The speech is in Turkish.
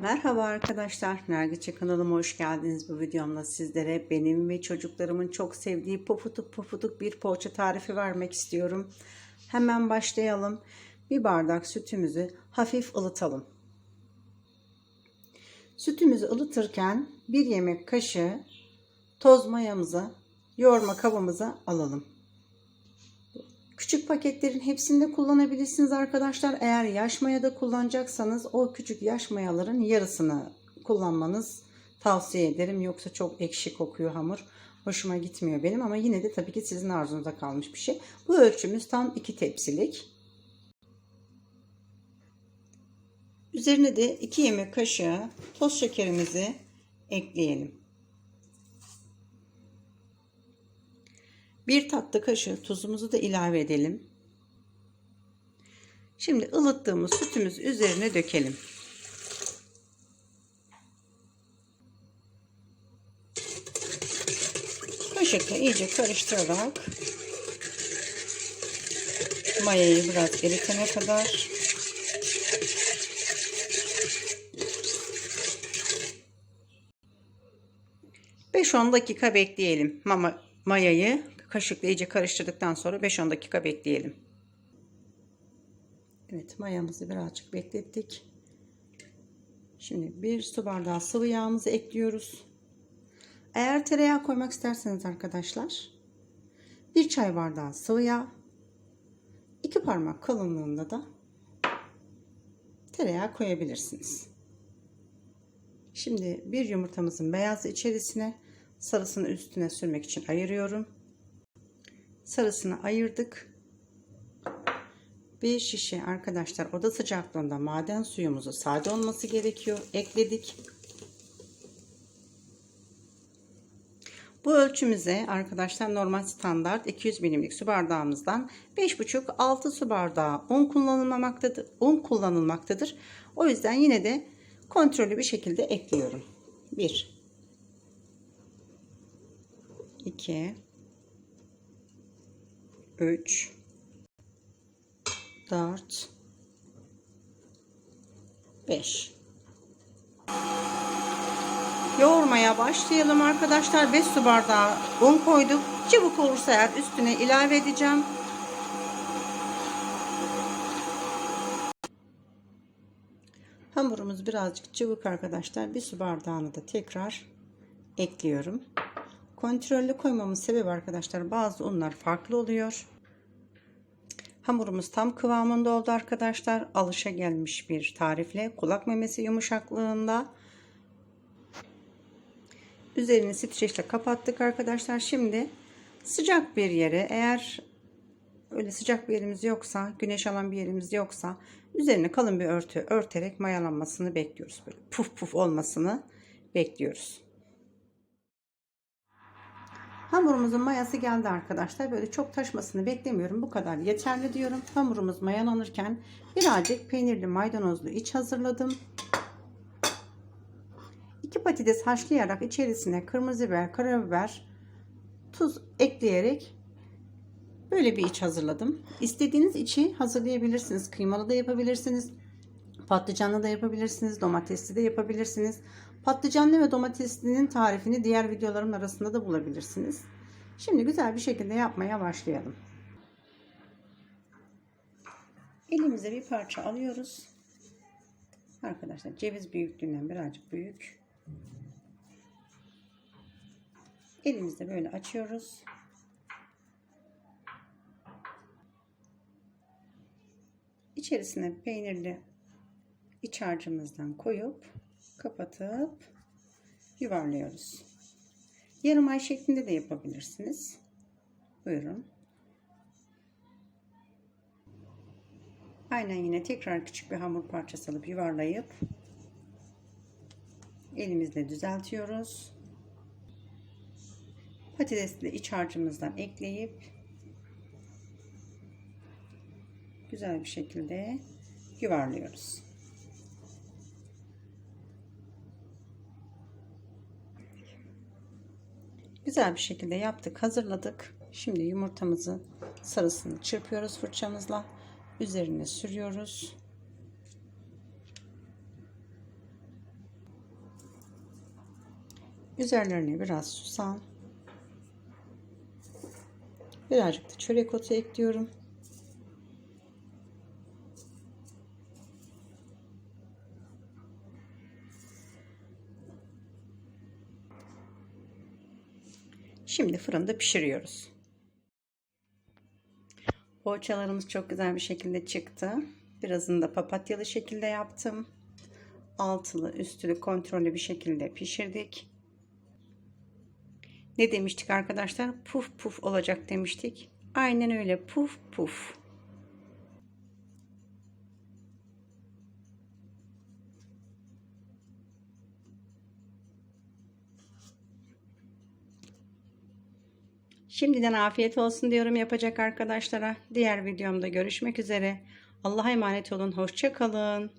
Merhaba arkadaşlar, Nergiçe kanalıma hoş geldiniz. Bu videomda sizlere benim ve çocuklarımın çok sevdiği pofuduk pofuduk bir poğaça tarifi vermek istiyorum. Hemen başlayalım. Bir bardak sütümüzü hafif ılıtalım. Sütümüzü ılıtırken bir yemek kaşığı toz mayamızı yoğurma kabımıza alalım. Küçük paketlerin hepsinde kullanabilirsiniz arkadaşlar. Eğer yaş maya da kullanacaksanız o küçük yaş mayaların yarısını kullanmanız tavsiye ederim. Yoksa çok ekşi kokuyor hamur. Hoşuma gitmiyor benim ama yine de tabii ki sizin arzunuza kalmış bir şey. Bu ölçümüz tam 2 tepsilik. Üzerine de 2 yemek kaşığı toz şekerimizi ekleyelim. Bir tatlı kaşığı tuzumuzu da ilave edelim. Şimdi ılıttığımız sütümüz üzerine dökelim. Kaşıkla iyice karıştırarak mayayı biraz eritene kadar ...5-10 dakika bekleyelim. Mama, mayayı kaşıkla iyice karıştırdıktan sonra 5-10 dakika bekleyelim. Evet mayamızı birazcık beklettik. Şimdi bir su bardağı sıvı yağımızı ekliyoruz. Eğer tereyağı koymak isterseniz arkadaşlar bir çay bardağı sıvı yağ iki parmak kalınlığında da tereyağı koyabilirsiniz. Şimdi bir yumurtamızın beyazı içerisine sarısını üstüne sürmek için ayırıyorum sarısını ayırdık. Bir şişe arkadaşlar oda sıcaklığında maden suyumuzu sade olması gerekiyor. Ekledik. Bu ölçümüze arkadaşlar normal standart 200 milimlik su bardağımızdan 5,5-6 su bardağı un kullanılmamaktadır. Un kullanılmaktadır. O yüzden yine de kontrollü bir şekilde ekliyorum. 1 2 3 4 5 Yoğurmaya başlayalım arkadaşlar. 5 su bardağı un koyduk. Çabuk olursa eğer üstüne ilave edeceğim. Hamurumuz birazcık cıvık arkadaşlar. Bir su bardağını da tekrar ekliyorum. Kontrollü koymamın sebebi arkadaşlar bazı unlar farklı oluyor. Hamurumuz tam kıvamında oldu arkadaşlar. Alışa gelmiş bir tarifle kulak memesi yumuşaklığında. Üzerini streçle kapattık arkadaşlar. Şimdi sıcak bir yere eğer öyle sıcak bir yerimiz yoksa güneş alan bir yerimiz yoksa üzerine kalın bir örtü örterek mayalanmasını bekliyoruz. Böyle puf puf olmasını bekliyoruz. Hamurumuzun mayası geldi arkadaşlar. Böyle çok taşmasını beklemiyorum. Bu kadar yeterli diyorum. Hamurumuz mayalanırken birazcık peynirli maydanozlu iç hazırladım. İki patates haşlayarak içerisine kırmızı biber, karabiber, tuz ekleyerek böyle bir iç hazırladım. İstediğiniz içi hazırlayabilirsiniz. Kıymalı da yapabilirsiniz. Patlıcanlı da yapabilirsiniz. Domatesli de yapabilirsiniz. Patlıcanlı ve domateslinin tarifini diğer videolarım arasında da bulabilirsiniz. Şimdi güzel bir şekilde yapmaya başlayalım. Elimize bir parça alıyoruz. Arkadaşlar ceviz büyüklüğünden birazcık büyük. Elimizde böyle açıyoruz. İçerisine peynirli iç harcımızdan koyup kapatıp yuvarlıyoruz. Yarım ay şeklinde de yapabilirsiniz. Buyurun. Aynen yine tekrar küçük bir hamur parçası alıp yuvarlayıp elimizle düzeltiyoruz. Patatesli iç harcımızdan ekleyip güzel bir şekilde yuvarlıyoruz. güzel bir şekilde yaptık hazırladık. Şimdi yumurtamızı sarısını çırpıyoruz fırçamızla. Üzerine sürüyoruz. Üzerlerine biraz susam. Birazcık da çörek otu ekliyorum. Şimdi fırında pişiriyoruz. Poğaçalarımız çok güzel bir şekilde çıktı. Birazını da papatyalı şekilde yaptım. Altılı üstülü kontrollü bir şekilde pişirdik. Ne demiştik arkadaşlar? Puf puf olacak demiştik. Aynen öyle puf puf. Şimdiden afiyet olsun diyorum yapacak arkadaşlara. Diğer videomda görüşmek üzere. Allah'a emanet olun. Hoşça kalın.